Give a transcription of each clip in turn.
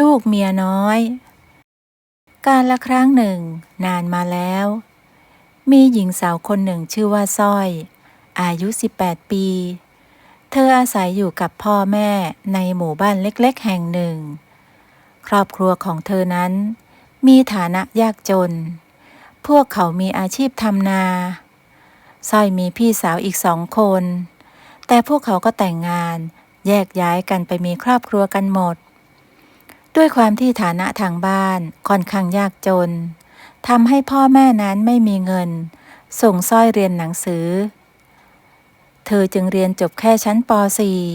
ลูกเมียน้อย การละครั้งหนึ่ง นานมาแล้ว มีหญิงสาวคนหนึ่งชื่อว่าสร้อย อายุ 18 ปี เธออาศัยอยู่กับพ่อแม่ในหมู่บ้านเล็กๆ แห่งหนึ่ง ครอบครัวของเธอนั้น มีฐานะยากจน พวกเขามีอาชีพทำนาสร้อยมีพี่สาวอีกสองคน แต่พวกเขาก็แต่งงาน แยกย้ายกันไปมีครอบครัวกันหมด ด้วยความที่ฐานะทางบ้านค่อนข้างยากจนทำให้พ่อแม่นั้นไม่มีเงิน ส่งสร้อยเรียนหนังสือ เธอจึงเรียนจบแค่ชั้นป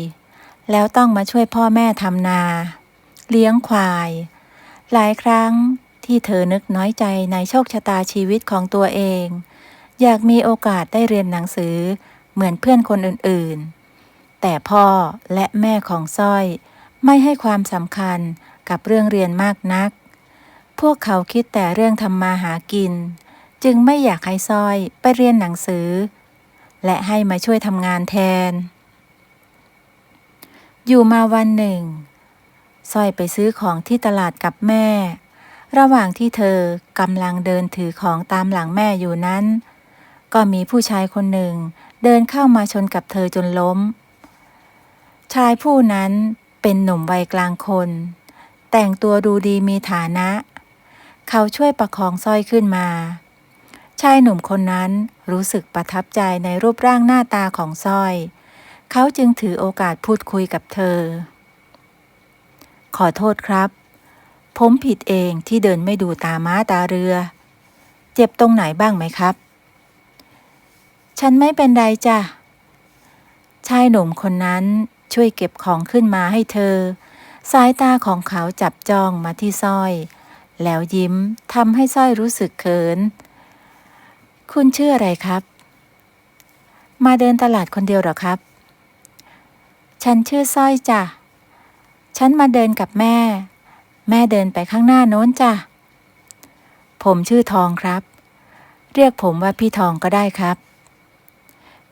.4 แล้วต้องมาช่วยพ่อแม่ทำนา เลี้ยงควาย หลายครั้งที่เธอนึกน้อยใจในโชคชะตาชีวิตของตัวเอง อยากมีโอกาสได้เรียนหนังสือเหมือนเพื่อนคนอื่นๆ แต่พ่อและแม่ของสร้อยไม่ให้ความสำคัญ กับเรื่องเรียนมากนัก พวกเขาคิดแต่เรื่องทำมาหากิน จึงไม่อยากให้สร้อยไปเรียนหนังสือ และให้มาช่วยทำงานแทน อยู่มาวันหนึ่งสร้อยไปซื้อของที่ตลาดกับแม่ ระหว่างที่เธอกำลังเดินถือของตามหลังแม่อยู่นั้น ก็มีผู้ชายคนหนึ่งเดินเข้ามาชนกับเธอจนล้ม ชายผู้นั้นเป็นหนุ่มวัยกลางคน แต่งตัวดูดีมีฐานะ เขาช่วยประคองสร้อยขึ้นมา ชายหนุ่มคนนั้นรู้สึกประทับใจในรูปร่างหน้าตาของสร้อย เขาจึงถือโอกาสพูดคุยกับเธอ ขอโทษครับ ผมผิดเองที่เดินไม่ดูตาม้าตาเรือ เจ็บตรงไหนบ้างไหมครับ ฉันไม่เป็นไรจ้ะชายหนุ่มคนนั้นช่วยเก็บของขึ้นมาให้เธอ สายตาของเขาจับจ้องมาที่สร้อย แล้วยิ้มทำให้สร้อยรู้สึกเขิน คุณชื่ออะไรครับ มาเดินตลาดคนเดียวหรอครับ ฉันชื่อสร้อยจ้ะ ฉันมาเดินกับแม่ แม่เดินไปข้างหน้าโน้นจ้ะ ผมชื่อทองครับ เรียกผมว่าพี่ทองก็ได้ครับ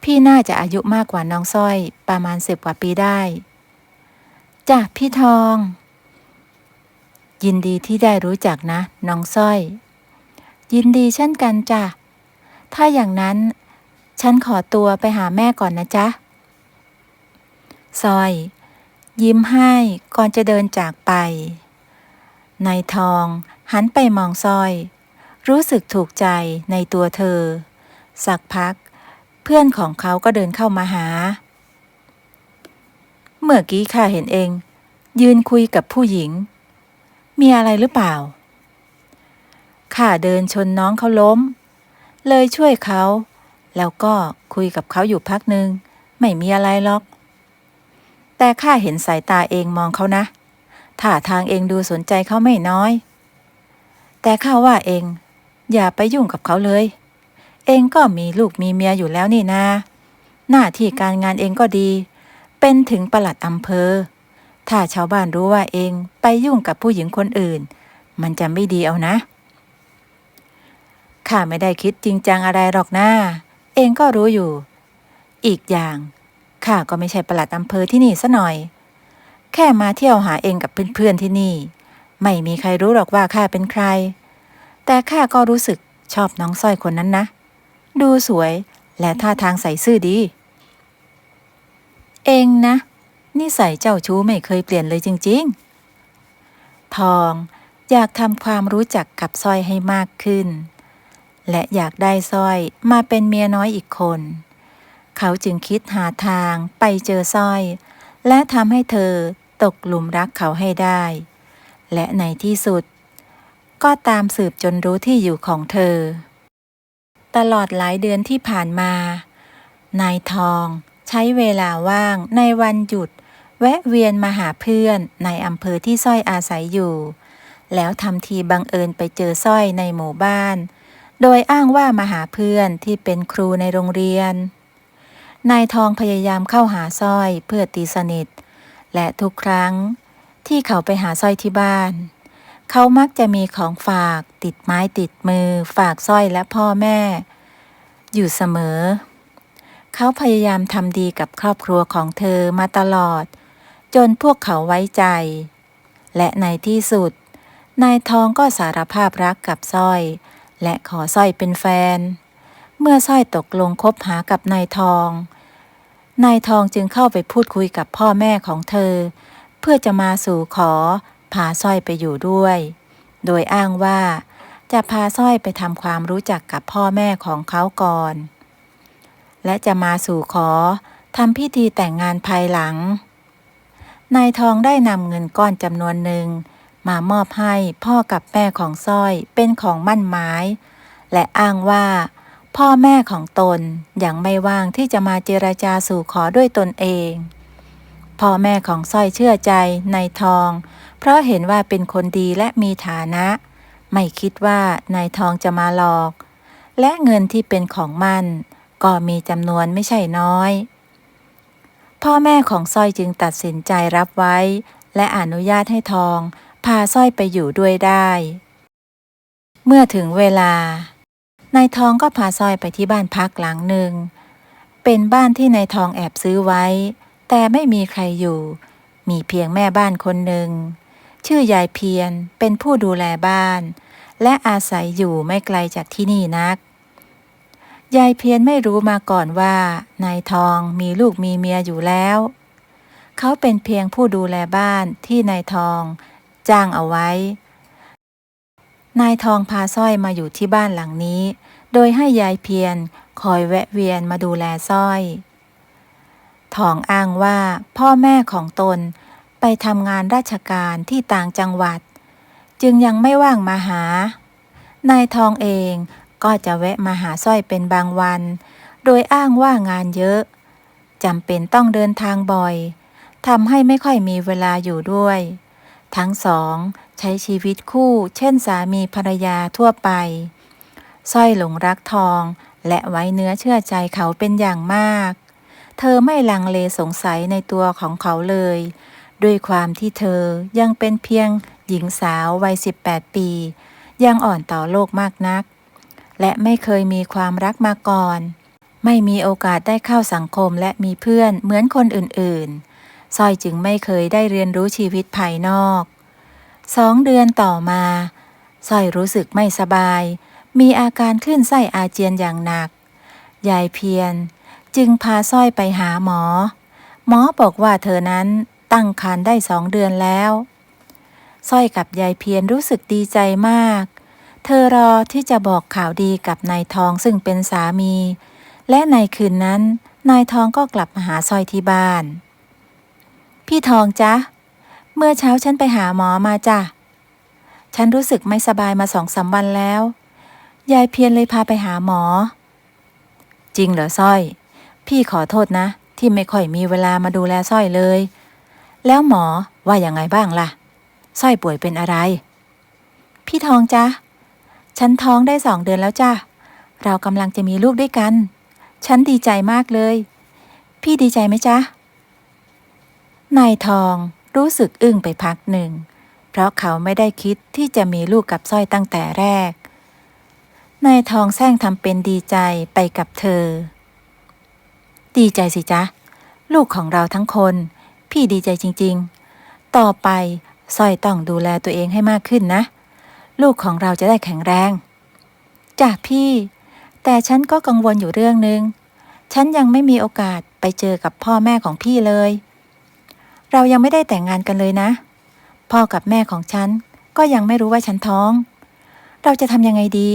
พี่น่าจะอายุมากกว่าน้องสร้อยประมาณสิบกว่าปีได้ จ้ะพี่ทอง ยินดีที่ได้รู้จักนะ น้องสร้อย ยินดีเช่นกันจ้ะ ถ้าอย่างนั้น ฉันขอตัวไปหาแม่ก่อนนะจ๊ะสร้อย ยิ้มให้ก่อนจะเดินจากไปนายทองหันไปมองสร้อย รู้สึกถูกใจในตัวเธอ สักพัก เพื่อนของเขาก็เดินเข้ามาหา เมื่อกี้ข้าเห็นเอง ยืนคุยกับผู้หญิง มีอะไรหรือเปล่า ข้าเดินชนน้องเขาล้ม เลยช่วยเขา แล้วก็คุยกับเขาอยู่พักหนึ่งไม่มีอะไรหรอก แต่ข้าเห็นสายตาเองมองเขานะท่าทางเองดูสนใจเขาไม่น้อย แต่ข้าว่าเอง อย่าไปยุ่งกับเขาเลย เองก็มีลูกมีเมียอยู่แล้วนี่นาหน้าที่การงานเองก็ดี เป็นถึงประหลัดอำเภอ ถ้าชาวบ้านรู้ว่าเองไปยุ่งกับผู้หญิงคนอื่น มันจะไม่ดีเอานะข้าไม่ได้คิดจริงจังอะไรหรอกนะเองก็รู้อยู่ อีกอย่างข้าก็ไม่ใช่ประหลัดอำเภอที่นี่ซะหน่อย แค่มาเที่ยวหาเองกับเพื่อนๆที่นี่ ไม่มีใครรู้หรอกว่าข้าเป็นใคร แต่ข้าก็รู้สึกชอบน้องสร้อยคนนั้นนะ ดูสวยและท่าทางใส่ซื่อดี เองนะนิสัยเจ้าชู้ไม่เคยเปลี่ยนเลยจริง ๆ ทองอยากทำความรู้จักกับสร้อยให้มากขึ้น และอยากได้สร้อยมาเป็นเมียน้อยอีกคน เขาจึงคิดหาทางไปเจอสร้อย และทำให้เธอตกหลุมรักเขาให้ได้ และในที่สุด ก็ตามสืบจนรู้ที่อยู่ของเธอ ตลอดหลายเดือนที่ผ่านมา นายทอง ใช้เวลาว่างในวันหยุด แวะเวียนมาหาเพื่อนในอำเภอที่สร้อยอาศัยอยู่ แล้วทำทีบังเอิญไปเจอสร้อยในหมู่บ้าน โดยอ้างว่ามาหาเพื่อนที่เป็นครูในโรงเรียน นายทองพยายามเข้าหาสร้อยเพื่อตีสนิท และทุกครั้งที่เขาไปหาสร้อยที่บ้าน เขามักจะมีของฝากติดไม้ติดมือ ฝากสร้อยและพ่อแม่ อยู่เสมอ เขาพยายามทำดีกับครอบครัวของเธอมาตลอด จนพวกเขาไว้ใจ และในที่สุด นายทองก็สารภาพรักกับสร้อย และขอสร้อยเป็นแฟน เมื่อสร้อยตกลงคบหากับนายทอง นายทองจึงเข้าไปพูดคุยกับพ่อแม่ของเธอ เพื่อจะมาสู่ขอพาสร้อยไปอยู่ด้วย โดยอ้างว่าจะพาสร้อยไปทำความรู้จักกับพ่อแม่ของเขาก่อน และจะมาสู่ขอทำพิธีแต่งงานภายหลัง นายทองได้นำเงินก้อนจำนวนหนึ่ง มามอบให้พ่อกับแม่ของสร้อยเป็นของมั่นหมาย และอ้างว่า พ่อแม่ของตนยังไม่ว่างที่จะมาเจรจาสู่ขอด้วยตนเอง พ่อแม่ของสร้อยเชื่อใจนายทอง เพราะเห็นว่าเป็นคนดีและมีฐานะ ไม่คิดว่านายทองจะมาหลอก และเงินที่เป็นของมั่น ก็มีจำนวนไม่ใช่น้อย พ่อแม่ของสร้อยจึงตัดสินใจรับไว้ และอนุญาตให้ทอง พาสร้อยไปอยู่ด้วยได้ เมื่อถึงเวลานายทองก็พาสร้อยไปที่บ้านพักหลังหนึ่ง เป็นบ้านที่นายทองแอบซื้อไว้ แต่ไม่มีใครอยู่ มีเพียงแม่บ้านคนหนึ่ง ชื่อยายเพียรเป็นผู้ดูแลบ้าน และอาศัยอยู่ไม่ไกลจากที่นี่นัก ยายเพียรไม่รู้มาก่อนว่านายทองมีลูกมีเมียอยู่แล้ว เขาเป็นเพียงผู้ดูแลบ้านที่นายทอง จ้างเอาไว้ นายทองพาสร้อยมาอยู่ที่บ้านหลังนี้ โดยให้ยายเพียรคอยแวะเวียนมาดูแลสร้อย ทองอ้างว่าพ่อแม่ของตนไปทำงานราชการที่ต่างจังหวัด จึงยังไม่ว่างมาหา นายทองเอง ก็จะแวะมาหาสร้อยเป็นบางวัน โดยอ้างว่างานเยอะจำเป็นต้องเดินทางบ่อยทำให้ไม่ค่อยมีเวลาอยู่ด้วย ทั้งสองใช้ชีวิตคู่ เช่นสามีภรรยาทั่วไปสร้อยหลงรักทอง และไว้เนื้อเชื่อใจเขาเป็นอย่างมาก เธอไม่ลังเลสงสัยในตัวของเขาเลย ด้วยความที่เธอยังเป็นเพียงหญิงสาววัย 18 ปี ยังอ่อนต่อโลกมากนัก และไม่เคยมีความรักมาก่อน ไม่มีโอกาสได้เข้าสังคมและมีเพื่อนเหมือนคนอื่นๆสร้อยจึงไม่เคยได้เรียนรู้ชีวิตภายนอกสองเดือนต่อมาสร้อยรู้สึกไม่สบาย มีอาการคลื่นไส้อาเจียนอย่างหนัก ยายเพียรจึงพาสร้อยไปหาหมอ หมอบอกว่าเธอนั้นตั้งครรภ์ได้สองเดือนแล้วสร้อยกับยายเพียรรู้สึกดีใจมาก เธอรอที่จะบอกข่าวดีกับนายทองซึ่งเป็นสามี และในคืนนั้น นายทองก็กลับมาหาสร้อยที่บ้าน พี่ทองจ๊ะ เมื่อเช้าฉันไปหาหมอมาจ้ะ ฉันรู้สึกไม่สบายมาสองสามวันแล้ว ยายเพียรเลยพาไปหาหมอ จริงเหรอสร้อย พี่ขอโทษนะ ที่ไม่ค่อยมีเวลามาดูแลสร้อยเลย แล้วหมอว่าอย่างไงบ้างล่ะสร้อยป่วยเป็นอะไร พี่ทองจ๊ะ ฉันท้องได้สองเดือนแล้วจ้ะ เรากำลังจะมีลูกด้วยกัน ฉันดีใจมากเลย พี่ดีใจไหมจ๊ะ นายทองรู้สึกอึ้งไปพักหนึ่ง เพราะเขาไม่ได้คิดที่จะมีลูกกับสร้อยตั้งแต่แรก นายทองแซงทำเป็นดีใจไปกับเธอ ดีใจสิจ๊ะ ลูกของเราทั้งคน พี่ดีใจจริง ๆ ต่อไปสร้อยต้องดูแลตัวเองให้มากขึ้นนะ ลูกของเราจะได้แข็งแรงจ้ะพี่ แต่ฉันก็กังวลอยู่เรื่องหนึง่งฉันยังไม่มีโอกาสไปเจอกับพ่อแม่ของพี่เลย เรายังไม่ได้แต่งงานกันเลยนะ พ่อกับแม่ของฉันก็ยังไม่รู้ว่าฉันท้อง เราจะทำยังไงดี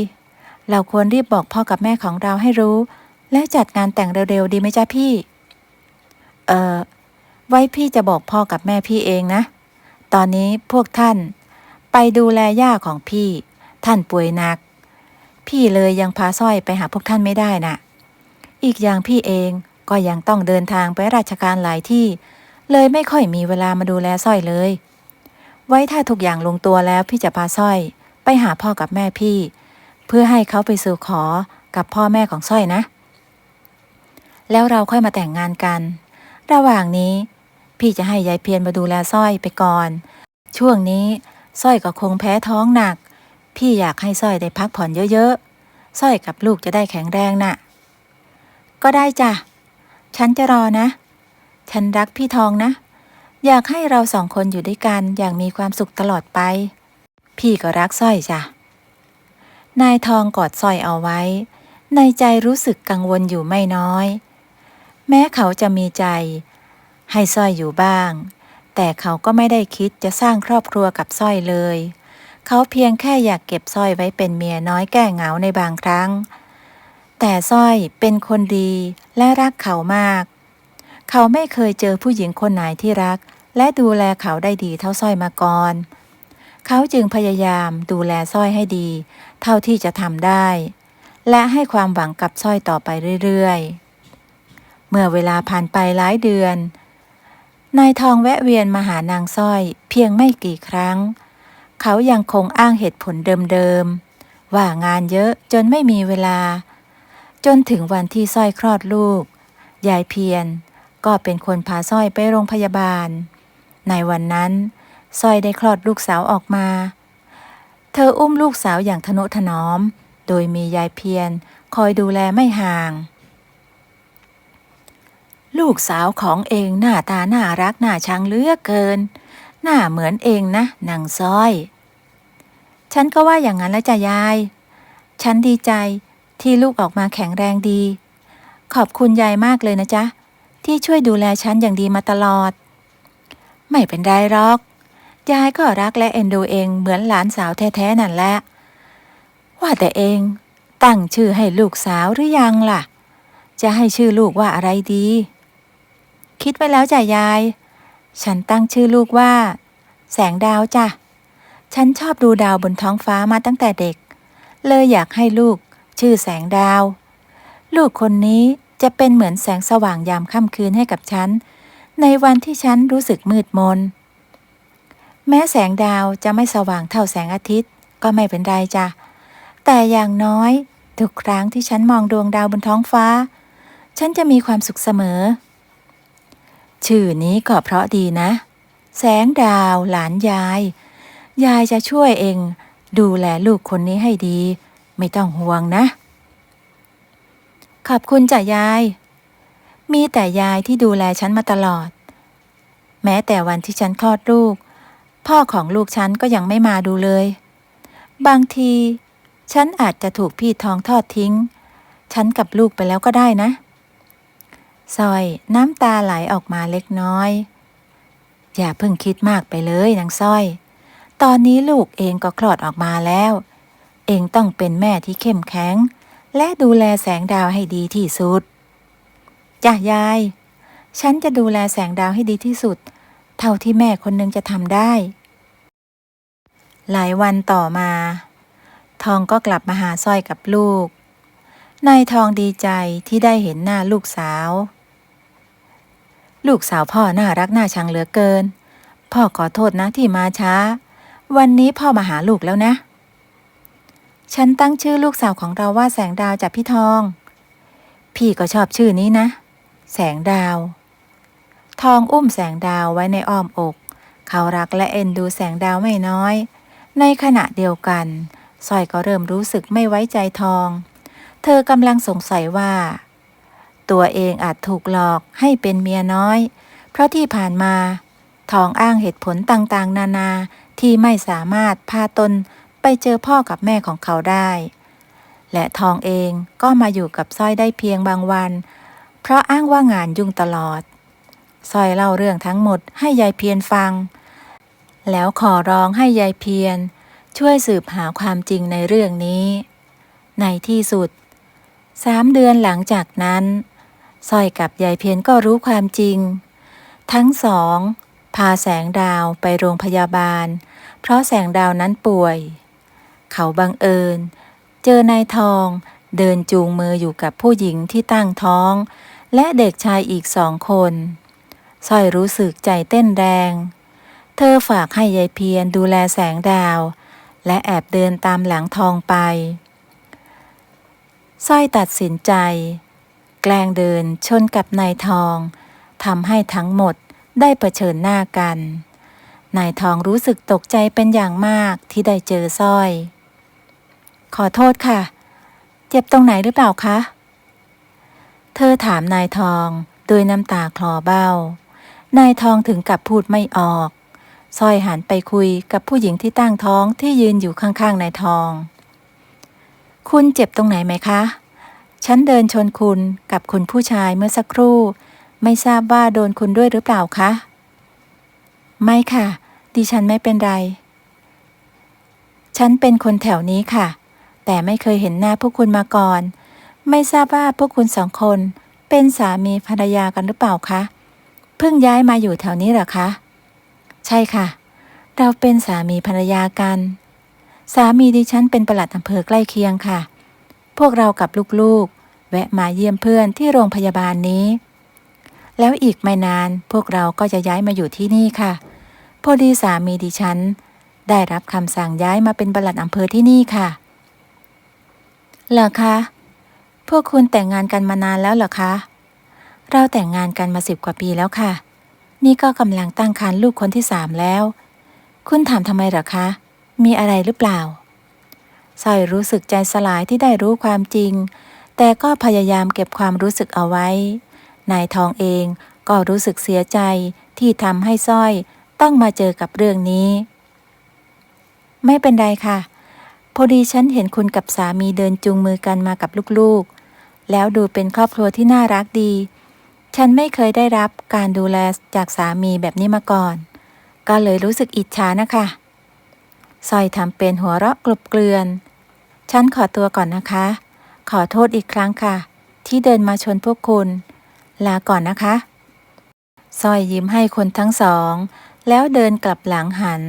เราควรรีบบอกพ่อกับแม่ของเราให้รู้ และจัดงานแต่งเร็วๆดีไหมจ๊ะพี่ เออไว้พี่จะบอกพ่อกับแม่พี่เองนะ ตอนนี้พวกท่าน ไปดูแลย่าของพี่ ท่านป่วยหนัก พี่เลยยังพาสร้อยไปหาพวกท่านไม่ได้น่ะ อีกอย่างพี่เองก็ยังต้องเดินทางไปราชการหลายที่ เลยไม่ค่อยมีเวลามาดูแลสร้อยเลย ไว้ถ้าทุกอย่างลงตัวแล้วพี่จะพาสร้อย ไปหาพ่อกับแม่พี่ เพื่อให้เขาไปสู่ขอกับพ่อแม่ของสร้อยนะ แล้วเราค่อยมาแต่งงานกัน ระหว่างนี้ พี่จะให้ยายเพียรมาดูแลสร้อยไปก่อน ช่วงนี้ สร้อยก็คงแพ้ท้องหนัก พี่อยากให้สร้อยได้พักผ่อนเยอะๆสร้อยกับลูกจะได้แข็งแรงน่ะ ก็ได้จ้ะ ฉันจะรอนะ ฉันรักพี่ทองนะ อยากให้เราสองคนอยู่ด้วยกันอย่างมีความสุขตลอดไป พี่ก็รักสร้อยจ้ะ นายทองกอดสร้อยเอาไว้ ในใจรู้สึกกังวลอยู่ไม่น้อย แม้เขาจะมีใจ ให้สร้อยอยู่บ้าง แต่เขาก็ไม่ได้คิดจะสร้างครอบครัวกับสร้อยเลย เขาเพียงแค่อยากเก็บสร้อยไว้เป็นเมียน้อยแก้เหงาในบางครั้ง แต่สร้อยเป็นคนดีและรักเขามาก เขาไม่เคยเจอผู้หญิงคนไหนที่รัก และดูแลเขาได้ดีเท่าสร้อยมาก่อน เขาจึงพยายามดูแลสร้อยให้ดี เท่าที่จะทำได้ และให้ความหวังกับสร้อยต่อไปเรื่อยๆ เมื่อเวลาผ่านไปหลายเดือน นายทองแวะเวียนมาหานางสร้อย เพียงไม่กี่ครั้ง เขายังคงอ้างเหตุผลเดิมๆ ว่างานเยอะจนไม่มีเวลา จนถึงวันที่สร้อยคลอดลูก ยายเพียรก็เป็นคนพาสร้อยไปโรงพยาบาล ในวันนั้นสร้อยได้คลอดลูกสาวออกมา เธออุ้มลูกสาวอย่างทนุถนอม โดยมียายเพียรคอยดูแลไม่ห่าง ลูกสาวของเองหน้าตาน่ารักน่าชังเหลือเกิน หน้าเหมือนเองนะนางซ้อย ฉันก็ว่าอย่างนั้นแล้วจ้ะยาย ฉันดีใจที่ลูกออกมาแข็งแรงดี ขอบคุณยายมากเลยนะจ๊ะ ที่ช่วยดูแลฉันอย่างดีมาตลอด ไม่เป็นไรหรอก ยายก็รักและเอ็นดูเองเหมือนหลานสาวแท้ๆนั่นแหละ ว่าแต่เองตั้งชื่อให้ลูกสาวหรือยังล่ะ จะให้ชื่อลูกว่าอะไรดี คิดไว้แล้วจ้ะยาย ฉันตั้งชื่อลูกว่า แสงดาวจ้ะ ฉันชอบดูดาวบนท้องฟ้ามาตั้งแต่เด็ก เลยอยากให้ลูก ชื่อแสงดาว ลูกคนนี้จะเป็นเหมือนแสงสว่างยามค่ำคืนให้กับฉัน ในวันที่ฉันรู้สึกมืดมน แม้แสงดาวจะไม่สว่างเท่าแสงอาทิตย์ก็ไม่เป็นไรจ้ะ แต่อย่างน้อย ทุกครั้งที่ฉันมองดวงดาวบนท้องฟ้า ฉันจะมีความสุขเสมอ ชื่อนี้ก็เพราะดีนะ แสงดาวหลานยาย ยายจะช่วยเอง ดูแลลูกคนนี้ให้ดี ไม่ต้องห่วงนะ ขอบคุณจ้ะยาย มีแต่ยายที่ดูแลฉันมาตลอด แม้แต่วันที่ฉันคลอดลูก พ่อของลูกฉันก็ยังไม่มาดูเลย บางที ฉันอาจจะถูกพี่ทองทอดทิ้ง ฉันกับลูกไปแล้วก็ได้นะ ซอยน้ำตาไหลออกมาเล็กน้อย อย่าเพิ่งคิดมากไปเลยนางสร้อย ตอนนี้ลูกเองก็คลอดออกมาแล้ว เองต้องเป็นแม่ที่เข้มแข็ง และดูแลแสงดาวให้ดีที่สุดจ้ะยาย ฉันจะดูแลแสงดาวให้ดีที่สุด เท่าที่แม่คนหนึงจะทำได้ หลายวันต่อมา ทองก็กลับมาหาสร้อยกับลูกนายทองดีใจที่ได้เห็นหน้าลูกสาว ลูกสาวพ่อน่ารักน่าชังเหลือเกิน พ่อขอโทษนะที่มาช้า วันนี้พ่อมาหาลูกแล้วนะ ฉันตั้งชื่อลูกสาวของเราว่าแสงดาวจากพี่ทอง พี่ก็ชอบชื่อนี้นะ แสงดาว ทองอุ้มแสงดาวไว้ในอ้อมอก เขารักและเอ็นดูแสงดาวไม่น้อย ในขณะเดียวกันสร้อยก็เริ่มรู้สึกไม่ไว้ใจทอง เธอกำลังสงสัยว่า ตัวเองอาจถูกหลอกให้เป็นเมียน้อย เพราะที่ผ่านมา ทองอ้างเหตุผลต่างๆ นานาที่ไม่สามารถพาตนไปเจอพ่อกับแม่ของเขาได้ และทองเองก็มาอยู่กับสร้อยได้เพียงบางวัน เพราะอ้างว่างานยุ่งตลอดสร้อยเล่าเรื่องทั้งหมดให้ยายเพียรฟัง แล้วขอร้องให้ยายเพียรช่วยสืบหาความจริงในเรื่องนี้ ในที่สุดสามเดือนหลังจากนั้น สร้อยกับยายเพียรก็รู้ความจริง ทั้งสอง พาแสงดาวไปโรงพยาบาล เพราะแสงดาวนั้นป่วย เขาบังเอิญ เจอนายทองเดินจูงมืออยู่กับผู้หญิงที่ตั้งท้อง และเด็กชายอีกสองคนสร้อยรู้สึกใจเต้นแรง เธอฝากให้ยายเพียรดูแลแสงดาว และแอบเดินตามหลังทองไปสร้อยตัดสินใจ แกลงเดินชนกับนายทองทำให้ทั้งหมดได้เผชิญหน้ากัน นายทองรู้สึกตกใจเป็นอย่างมากที่ได้เจอสร้อย ขอโทษค่ะ เจ็บตรงไหนหรือเปล่าคะ เธอถามนายทองด้วยน้ำตาคลอเบ้า นายทองถึงกับพูดไม่ออกสร้อยหันไปคุยกับผู้หญิงที่ตั้งท้องที่ยืนอยู่ข้างๆนายทอง คุณเจ็บตรงไหนไหมคะ ฉันเดินชนคุณกับคุณผู้ชายเมื่อสักครู่ ไม่ทราบว่าโดนคุณด้วยหรือเปล่าคะ ไม่ค่ะ ดิฉันไม่เป็นไร ฉันเป็นคนแถวนี้ค่ะ แต่ไม่เคยเห็นหน้าพวกคุณมาก่อน ไม่ทราบว่าพวกคุณสองคนเป็นสามีภรรยากันหรือเปล่าคะ เพิ่งย้ายมาอยู่แถวนี้หรอคะ ใช่ค่ะ เราเป็นสามีภรรยากัน สามีดิฉันเป็นประหลัดอำเภอใกล้เคียงค่ะ พวกเรากับลูกๆ แวะมาเยี่ยมเพื่อนที่โรงพยาบาลนี้ แล้วอีกไม่นานพวกเราก็จะย้ายมาอยู่ที่นี่ค่ะ พอดีสามีดิฉัน ได้รับคำสั่งย้ายมาเป็นปลัดอำเภอที่นี่ค่ะ เหรอคะ พวกคุณแต่งงานกันมานานแล้วเหรอคะ เราแต่งงานกันมาสิบกว่าปีแล้วค่ะ นี่ก็กำลังตั้งครรภ์ลูกคนที่สามแล้ว คุณถามทำไมเหรอคะ มีอะไรหรือเปล่า สร้อยรู้สึกใจสลายที่ได้รู้ความจริง แต่ก็พยายามเก็บความรู้สึกเอาไว้ นายทองเองก็รู้สึกเสียใจที่ทำให้สร้อยต้องมาเจอกับเรื่องนี้ ไม่เป็นไรค่ะ พอดีฉันเห็นคุณกับสามีเดินจูงมือกันมากับลูกๆ แล้วดูเป็นครอบครัวที่น่ารักดี ฉันไม่เคยได้รับการดูแลจากสามีแบบนี้มาก่อน ก็เลยรู้สึกอิจฉานะคะสร้อยทำเป็นหัวเราะกลบเกลือน ฉันขอตัวก่อนนะคะ ขอโทษอีกครั้งค่ะ ที่เดินมาชนพวกคุณ ลาก่อนนะคะสร้อยยิ้มให้คนทั้งสอง แล้วเดินกลับหลังหัน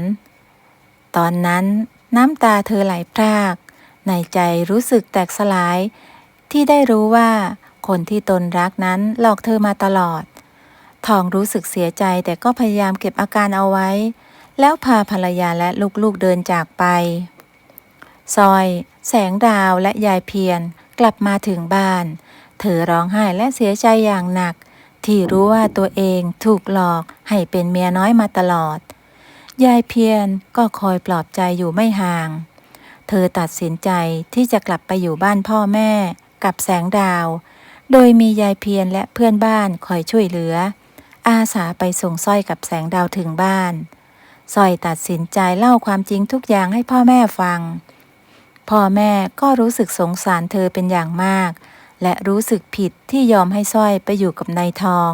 ตอนนั้นน้ำตาเธอไหลพราก ในใจรู้สึกแตกสลาย ที่ได้รู้ว่าคนที่ตนรักนั้นหลอกเธอมาตลอด ทองรู้สึกเสียใจแต่ก็พยายามเก็บอาการเอาไว้ แล้วพาภรรยาและลูกๆเดินจากไป ซอย แสงดาวและยายเพียรกลับมาถึงบ้าน เธอร้องไห้และเสียใจอย่างหนัก ที่รู้ว่าตัวเองถูกหลอกให้เป็นเมียน้อยมาตลอด ยายเพียรก็คอยปลอบใจอยู่ไม่ห่าง เธอตัดสินใจที่จะกลับไปอยู่บ้านพ่อแม่กับแสงดาว โดยมียายเพียรและเพื่อนบ้านคอยช่วยเหลือ อาสาไปส่งสร้อยกับแสงดาวถึงบ้านสร้อยตัดสินใจเล่าความจริงทุกอย่างให้พ่อแม่ฟัง พ่อแม่ก็รู้สึกสงสารเธอเป็นอย่างมาก และรู้สึกผิดที่ยอมให้สร้อยไปอยู่กับนายทอง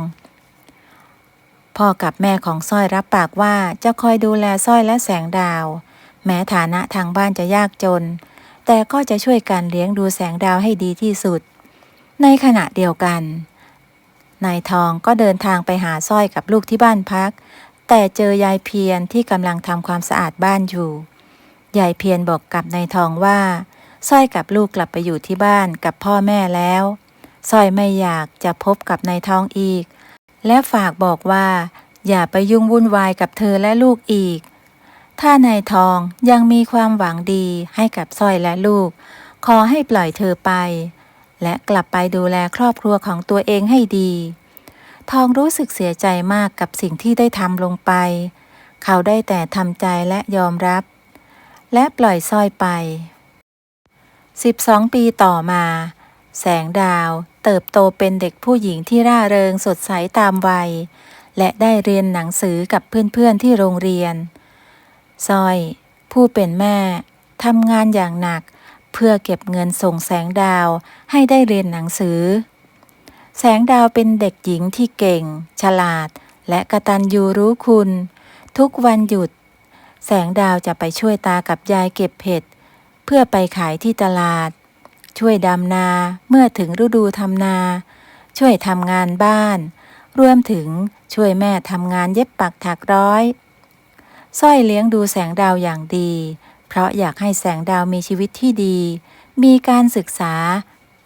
พ่อกับแม่ของสร้อยรับปากว่าจะคอยดูแลสร้อยและแสงดาว แม้ฐานะทางบ้านจะยากจน แต่ก็จะช่วยกันเลี้ยงดูแสงดาวให้ดีที่สุด ในขณะเดียวกันนายทองก็เดินทางไปหาสร้อยกับลูกที่บ้านพัก แต่เจอยายเพียรที่กำลังทำความสะอาดบ้านอยู่ ยายเพียรบอกกับนายทองว่าสร้อยกับลูกกลับไปอยู่ที่บ้านกับพ่อแม่แล้วสร้อยไม่อยากจะพบกับนายทองอีก และฝากบอกว่า อย่าไปยุ่งวุ่นวายกับเธอและลูกอีก ถ้านายทองยังมีความหวังดีให้กับสร้อยและลูก ขอให้ปล่อยเธอไป และกลับไปดูแลครอบครัวของตัวเองให้ดี ทองรู้สึกเสียใจมากกับสิ่งที่ได้ทำลงไป เขาได้แต่ทำใจและยอมรับ และปล่อยสร้อยไป 12 ปีต่อมา แสงดาวเติบโตเป็นเด็กผู้หญิงที่ร่าเริงสดใสตามวัย และได้เรียนหนังสือกับเพื่อนๆที่โรงเรียนสร้อย ผู้เป็นแม่ทำงานอย่างหนัก เพื่อเก็บเงินส่งแสงดาวให้ได้เรียนหนังสือ แสงดาวเป็นเด็กหญิงที่เก่ง ฉลาด และกระตันยูรู้คุณ ทุกวันหยุด แสงดาวจะไปช่วยตากับยายเก็บเห็ด เพื่อไปขายที่ตลาด ช่วยดำนาเมื่อถึงฤดูทำนา ช่วยทำงานบ้าน รวมถึงช่วยแม่ทำงานเย็บปักถักร้อยสร้อยเลี้ยงดูแสงดาวอย่างดี เพราะอยากให้แสงดาวมีชีวิตที่ดี มีการศึกษา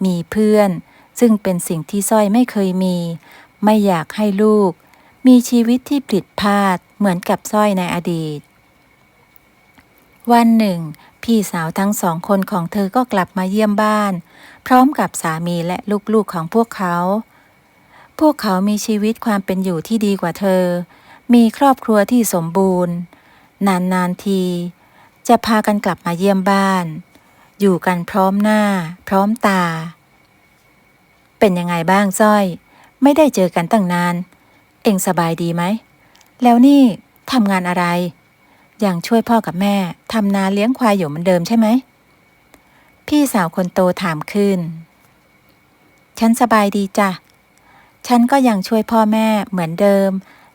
มีเพื่อน ซึ่งเป็นสิ่งที่สร้อยไม่เคยมี ไม่อยากให้ลูก มีชีวิตที่ผิดพลาดเหมือนกับสร้อยในอดีต วันหนึ่ง พี่สาวทั้งสองคนของเธอก็กลับมาเยี่ยมบ้าน พร้อมกับสามีและลูกๆของพวกเขา พวกเขามีชีวิตความเป็นอยู่ที่ดีกว่าเธอ มีครอบครัวที่สมบูรณ์ นานๆที จะพากันกลับมาเยี่ยมบ้าน อยู่กันพร้อมหน้า พร้อมตา เป็นยังไงบ้างส้อย ไม่ได้เจอกันตั้งนาน เองสบายดีไหม แล้วนี่ทำงานอะไร ยังช่วยพ่อกับแม่ทำนาเลี้ยงควายอยู่เหมือนเดิมใช่ไหม พี่สาวคนโตถามขึ้น ฉันสบายดีจ้ะ ฉันก็ยังช่วยพ่อแม่เหมือนเดิม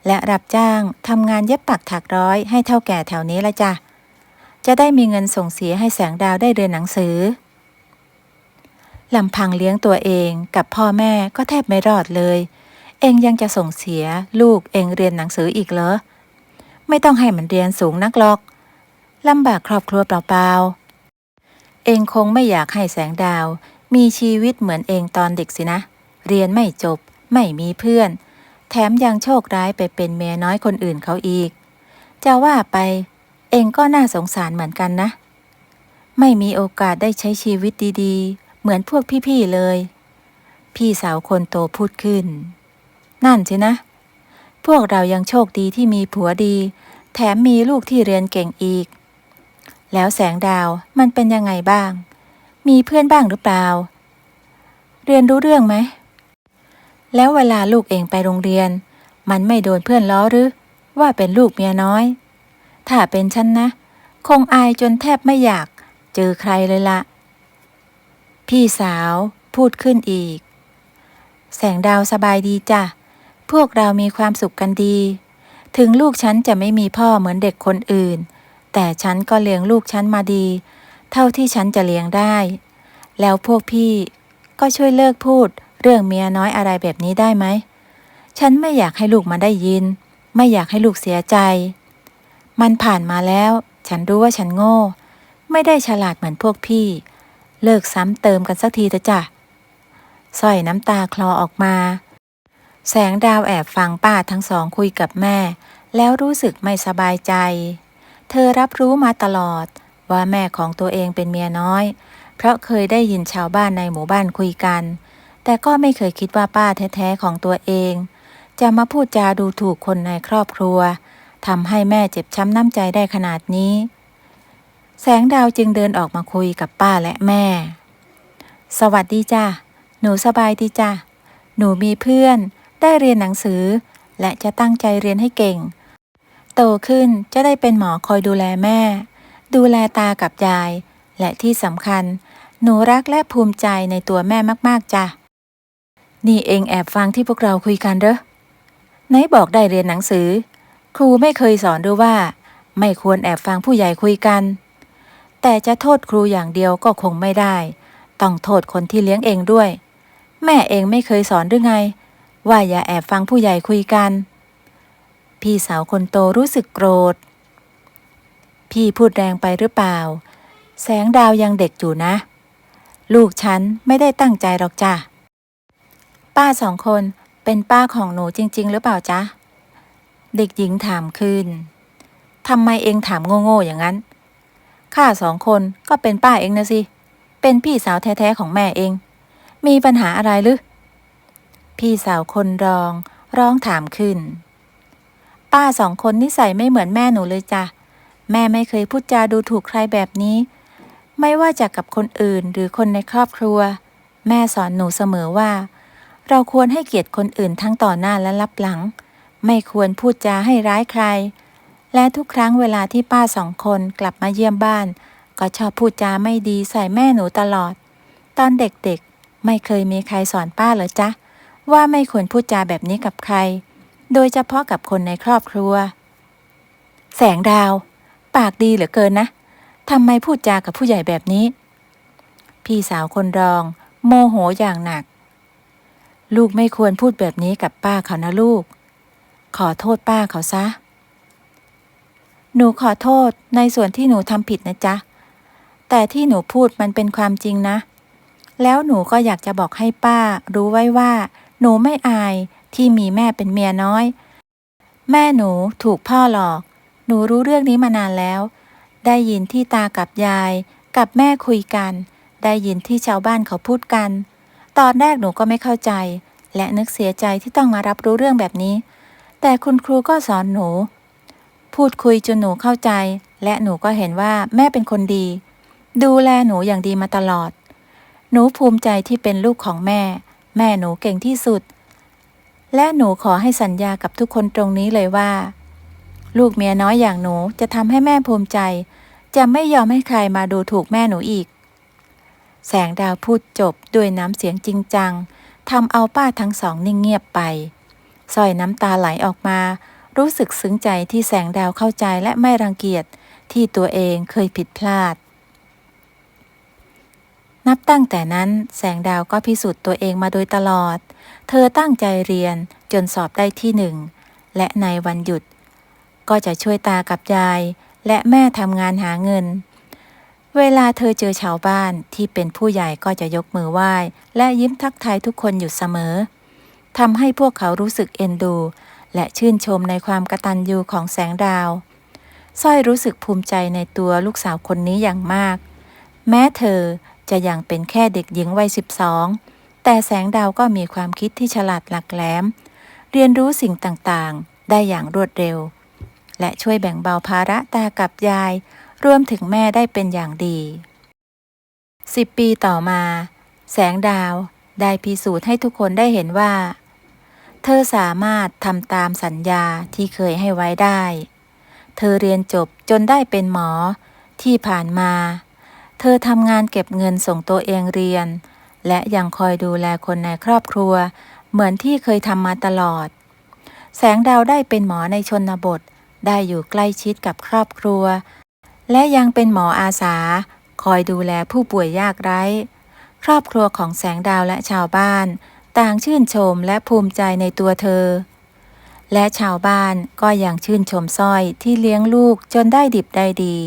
และรับจ้างทำงานเย็บปักถักร้อยให้เท่าแก่แถวนี้ละจ้ะ จะได้มีเงินส่งเสียให้แสงดาวได้เรียนหนังสือลำพังเลี้ยงตัวเองกับพ่อแม่ก็แทบไม่รอดเลย เองยังจะส่งเสียลูกเองเรียนหนังสืออีกเหรอ ไม่ต้องให้มันเรียนสูงนักหรอกลำบากครอบครัวเปล่าๆ เองคงไม่อยากให้แสงดาว มีชีวิตเหมือนเองตอนเด็กสินะ เรียนไม่จบ ไม่มีเพื่อน แถมยังโชคร้ายไปเป็นเมียน้อยคนอื่นเขาอีก จะว่าไปเองก็น่าสงสารเหมือนกันนะ ไม่มีโอกาสได้ใช้ชีวิตดีๆ เหมือนพวกพี่ๆเลย พี่สาวคนโตพูดขึ้น นั่นสินะ พวกเรายังโชคดีที่มีผัวดี แถมมีลูกที่เรียนเก่งอีก แล้วแสงดาวมันเป็นยังไงบ้าง มีเพื่อนบ้างหรือเปล่า เรียนรู้เรื่องไหม แล้วเวลาลูกเองไปโรงเรียน มันไม่โดนเพื่อนล้อหรือ ว่าเป็นลูกเมียน้อย ถ้าเป็นฉันนะ คงอายจนแทบไม่อยาก เจอใครเลยละ พี่สาวพูดขึ้นอีก แสงดาวสบายดีจ้ะ พวกเรามีความสุขกันดี ถึงลูกฉันจะไม่มีพ่อเหมือนเด็กคนอื่น แต่ฉันก็เลี้ยงลูกฉันมาดี เท่าที่ฉันจะเลี้ยงได้ แล้วพวกพี่ก็ช่วยเลิกพูดเรื่องเมียน้อยอะไรแบบนี้ได้ไหม ฉันไม่อยากให้ลูกมาได้ยิน ไม่อยากให้ลูกเสียใจ มันผ่านมาแล้ว ฉันรู้ว่าฉันโง่ ไม่ได้ฉลาดเหมือนพวกพี่ เลิกซ้ำเติมกันสักทีเถอะจ้ะสร้อยน้ำตาคลอออกมา แสงดาวแอบฟังป้าทั้งสองคุยกับแม่ แล้วรู้สึกไม่สบายใจ เธอรับรู้มาตลอด ว่าแม่ของตัวเองเป็นเมียน้อย เพราะเคยได้ยินชาวบ้านในหมู่บ้านคุยกัน แต่ก็ไม่เคยคิดว่าป้าแท้ๆของตัวเอง จะมาพูดจาดูถูกคนในครอบครัวทำให้แม่เจ็บช้ำน้ำใจได้ขนาดนี้ แสงดาวจึงเดินออกมาคุยกับป้าและแม่ สวัสดีจ้ะหนูสบายดีจ้ะหนูมีเพื่อน ได้เรียนหนังสือ และจะตั้งใจเรียนให้เก่ง โตขึ้นจะได้เป็นหมอคอยดูแลแม่ ดูแลตากับยาย และที่สำคัญ หนูรักและภูมิใจในตัวแม่มากๆจ้ะ นี่เองแอบฟังที่พวกเราคุยกันเหรอไหนบอกได้เรียนหนังสือ ครูไม่เคยสอนด้วยว่า ไม่ควรแอบฟังผู้ใหญ่คุยกัน แต่จะโทษครูอย่างเดียวก็คงไม่ได้ ต้องโทษคนที่เลี้ยงเองด้วย แม่เองไม่เคยสอนหรือไง ว่าอย่าแอบฟังผู้ใหญ่คุยกัน พี่สาวคนโตรู้สึกโกรธ พี่พูดแรงไปหรือเปล่า แสงดาวยังเด็กอยู่นะ ลูกฉันไม่ได้ตั้งใจหรอกจ้ะ ป้าสองคนเป็นป้าของหนูจริง ๆ หรือเปล่าจ๊ะ เด็กหญิงถามขึ้นทำไมเองถามโง่ๆอย่างนั้น ข้าสองคนก็เป็นป้าเองนะสิ เป็นพี่สาวแท้ๆของแม่เอง มีปัญหาอะไรหรือ พี่สาวคนรอง ร้องถามขึ้น ป้าสองคนนิสัยไม่เหมือนแม่หนูเลยจ้ะ แม่ไม่เคยพูดจาดูถูกใครแบบนี้ ไม่ว่าจะกับคนอื่นหรือคนในครอบครัว แม่สอนหนูเสมอว่า เราควรให้เกียรติคนอื่นทั้งต่อหน้าและรับหลัง ไม่ควรพูดจาให้ร้ายใคร และทุกครั้งเวลาที่ป้าสองคนกลับมาเยี่ยมบ้าน ก็ชอบพูดจาไม่ดีใส่แม่หนูตลอด ตอนเด็กๆ ไม่เคยมีใครสอนป้าเหรอจ๊ะ ว่าไม่ควรพูดจาแบบนี้กับใคร โดยเฉพาะกับคนในครอบครัว แสงดาว ปากดีเหลือเกินนะทำไมพูดจากับผู้ใหญ่แบบนี้ พี่สาวคนรอง โมโหอย่างหนัก ลูกไม่ควรพูดแบบนี้กับป้าเขานะลูก ขอโทษป้าเขาซะ หนูขอโทษในส่วนที่หนูทำผิดนะจ๊ะ แต่ที่หนูพูดมันเป็นความจริงนะ แล้วหนูก็อยากจะบอกให้ป้ารู้ไว้ว่า หนูไม่อายที่มีแม่เป็นเมียน้อย แม่หนูถูกพ่อหลอก หนูรู้เรื่องนี้มานานแล้ว ได้ยินที่ตากับยาย กับแม่คุยกัน ได้ยินที่ชาวบ้านเขาพูดกัน ตอนแรกหนูก็ไม่เข้าใจ และนึกเสียใจที่ต้องมารับรู้เรื่องแบบนี้ แต่คุณครูก็สอนหนู พูดคุยจนหนูเข้าใจ และหนูก็เห็นว่าแม่เป็นคนดี ดูแลหนูอย่างดีมาตลอด หนูภูมิใจที่เป็นลูกของแม่ แม่หนูเก่งที่สุด และหนูขอให้สัญญากับทุกคนตรงนี้เลยว่า ลูกเมียน้อยอย่างหนูจะทำให้แม่ภูมิใจ จะไม่ยอมให้ใครมาดูถูกแม่หนูอีก แสงดาวพูดจบด้วยน้ำเสียงจริงจังทำเอาป้าทั้งสองนิ่งเงียบไปสร้อยน้ำตาไหลออกมา รู้สึกซึ้งใจที่แสงดาวเข้าใจและไม่รังเกียจที่ตัวเองเคยผิดพลาด นับตั้งแต่นั้นแสงดาวก็พิสูจน์ตัวเองมาโดยตลอด เธอตั้งใจเรียนจนสอบได้ที่หนึ่ง และในวันหยุด ก็จะช่วยตากับยาย และแม่ทำงานหาเงิน เวลาเธอเจอชาวบ้านที่เป็นผู้ใหญ่ก็จะยกมือไหว้ และยิ้มทักทายทุกคนอยู่เสมอทำให้พวกเขารู้สึกเอ็นดู และชื่นชมในความกตัญญูของแสงดาวสร้อยรู้สึกภูมิใจในตัวลูกสาวคนนี้อย่างมาก แม้เธอ จะยังเป็นแค่เด็กหญิงวัย 12 แต่แสงดาวก็มีความคิดที่ฉลาดหลักแหลม เรียนรู้สิ่งต่างๆ ได้อย่างรวดเร็ว และช่วยแบ่งเบาภาระตากับยาย รวมถึงแม่ได้เป็นอย่างดีสิบปีต่อมา แสงดาวได้พิสูจน์ให้ทุกคนได้เห็นว่า เธอสามารถทำตามสัญญาที่เคยให้ไว้ได้ เธอเรียนจบจนได้เป็นหมอที่ผ่านมา เธอทำงานเก็บเงินส่งตัวเองเรียน และยังคอยดูแลคนในครอบครัว เหมือนที่เคยทำมาตลอด แสงดาวได้เป็นหมอในชนบท ได้อยู่ใกล้ชิดกับครอบครัว และยังเป็นหมออาสา คอยดูแลผู้ป่วยยากไร้ ครอบครัวของแสงดาวและชาวบ้าน ต่างชื่นชมและภูมิใจในตัวเธอ และชาวบ้านก็ยังชื่นชมสร้อยที่เลี้ยงลูกจนได้ดิบได้ดี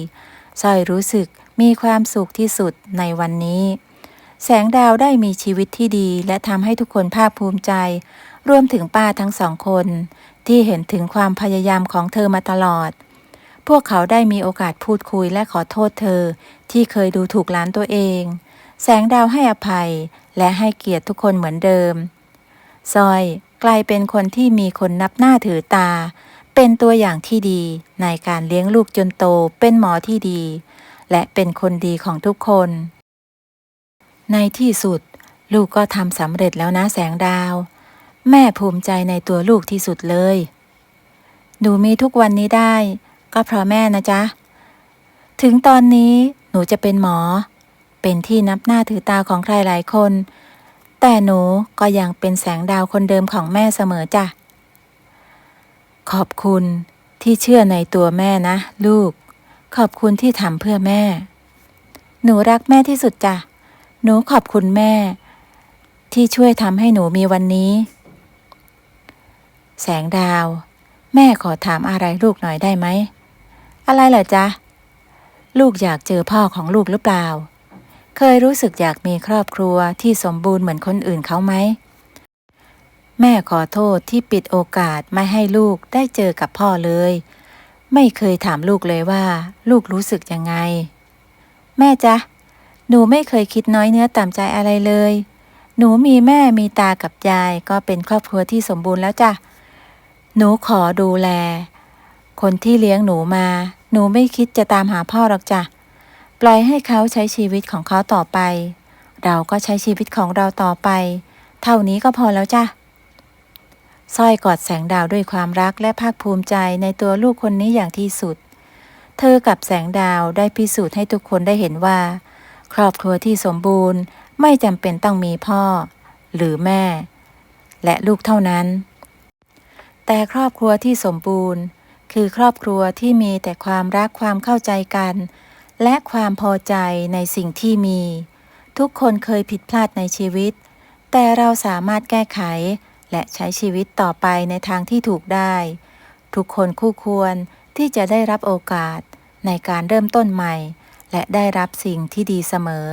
สร้อยรู้สึก มีความสุขที่สุดในวันนี้ แสงดาวได้มีชีวิตที่ดีและทำให้ทุกคนภาคภูมิใจ รวมถึงป้าทั้งสองคน ที่เห็นถึงความพยายามของเธอมาตลอด พวกเขาได้มีโอกาสพูดคุยและขอโทษเธอ ที่เคยดูถูกหลานตัวเอง แสงดาวให้อภัย และให้เกียรติทุกคนเหมือนเดิมซอยกลายเป็นคนที่มีคนนับหน้าถือตา เป็นตัวอย่างที่ดีในการเลี้ยงลูกจนโตเป็นหมอที่ดี และเป็นคนดีของทุกคน ในที่สุด ลูกก็ทำสำเร็จแล้วนะแสงดาว แม่ภูมิใจในตัวลูกที่สุดเลยหนูมีทุกวันนี้ได้ ก็เพราะแม่นะจ๊ะ ถึงตอนนี้หนูจะเป็นหมอ เป็นที่นับหน้าถือตาของใครหลายคน แต่หนูก็ยังเป็นแสงดาวคนเดิมของแม่เสมอจ้ะ ขอบคุณที่เชื่อในตัวแม่นะ ลูก ขอบคุณที่ทำเพื่อแม่ หนูรักแม่ที่สุดจ้ะ หนูขอบคุณแม่ ที่ช่วยทำให้หนูมีวันนี้ แสงดาว แม่ขอถามอะไรลูกหน่อยได้ไหม อะไรเหรอจ๊ะ ลูกอยากเจอพ่อของลูกหรือเปล่า เคยรู้สึกอยากมีครอบครัวที่สมบูรณ์เหมือนคนอื่นเขาไหม แม่ขอโทษที่ปิดโอกาสไม่ให้ลูกได้เจอกับพ่อเลย ไม่เคยถามลูกเลยว่า ลูกรู้สึกยังไง แม่จ๊ะ หนูไม่เคยคิดน้อยเนื้อต่ำใจอะไรเลย หนูมีแม่มีตากับยายก็เป็นครอบครัวที่สมบูรณ์แล้วจ้ะ หนูขอดูแล คนที่เลี้ยงหนูมา หนูไม่คิดจะตามหาพ่อหรอกจ้ะ ปล่อยให้เขาใช้ชีวิตของเขาต่อไป เราก็ใช้ชีวิตของเราต่อไป เท่านี้ก็พอแล้วจ้ะ สร้อยกอดแสงดาวด้วยความรักและภาคภูมิใจในตัวลูกคนนี้อย่างที่สุด เธอกับแสงดาวได้พิสูจน์ให้ทุกคนได้เห็นว่า ครอบครัวที่สมบูรณ์ไม่จำเป็นต้องมีพ่อ หรือแม่ และลูกเท่านั้น แต่ครอบครัวที่สมบูรณ์ คือครอบครัวที่มีแต่ความรักความเข้าใจกัน และความพอใจในสิ่งที่มี ทุกคนเคยผิดพลาดในชีวิต แต่เราสามารถแก้ไข และใช้ชีวิตต่อไปในทางที่ถูกได้ ทุกคนคู่ควรที่จะได้รับโอกาสในการเริ่มต้นใหม่ และได้รับสิ่งที่ดีเสมอ